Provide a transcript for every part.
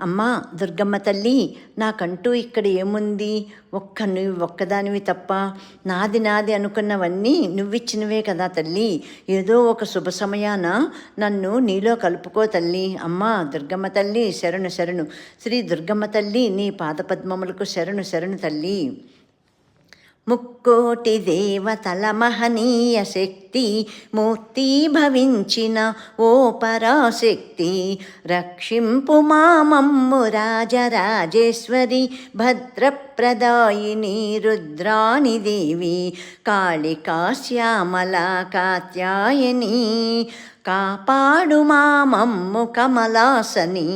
అమ్మా దుర్గమ్మ తల్లి నాకంటూ ఇక్కడ ఏముంది? ఒక్క నువ్వు ఒక్కదానివి తప్ప నాది నాది అనుకున్నవన్నీ నువ్విచ్చినవే కదా తల్లి. ఏదో ఒక శుభ సమయాన నన్ను నీలో కలుపుకో తల్లి. అమ్మా దుర్గమ్మ తల్లి శరణు శరణు. శ్రీ దుర్గమ్మ తల్లి నీ పాదపద్మములకు శరణు శరణు తల్లి. ముక్కోటి దేవతల మహనీయ శక్తి మూర్తి భవించిన ఓ పరాశక్తి రక్షింపు మామమ్ము రాజరాజేశ్వరి భద్రప్రదాయిని రుద్రాణి దేవి. కాళికా కాత్యాయని కాపాడు మామమ్ము కమలాసని.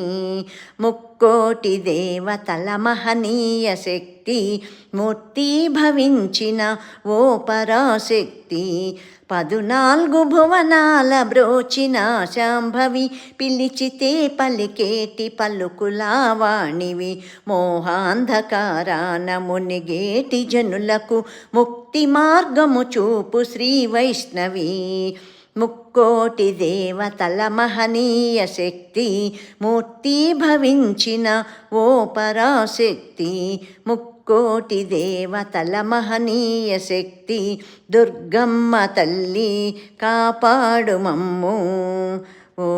ముక్కోటి దేవతల మహనీయ శక్తి మూర్తి భవించిన ఓ పరాశక్తి. పదునాలుగు భువనాల బ్రోచిన శాంభవి పిలిచితే పలికేటి పలుకులావాణివి మోహాంధకారాన మునిగేటి జనులకు ముక్తి మార్గము చూపు శ్రీ వైష్ణవి. ముక్కోటి దేవతల మహనీయ శక్తి మూర్తి భవించిన ఓ పరాశక్తి. ముక్కోటి దేవతల మహనీయ శక్తి దుర్గమ్మ తల్లి కాపాడు మమ్ము ఓ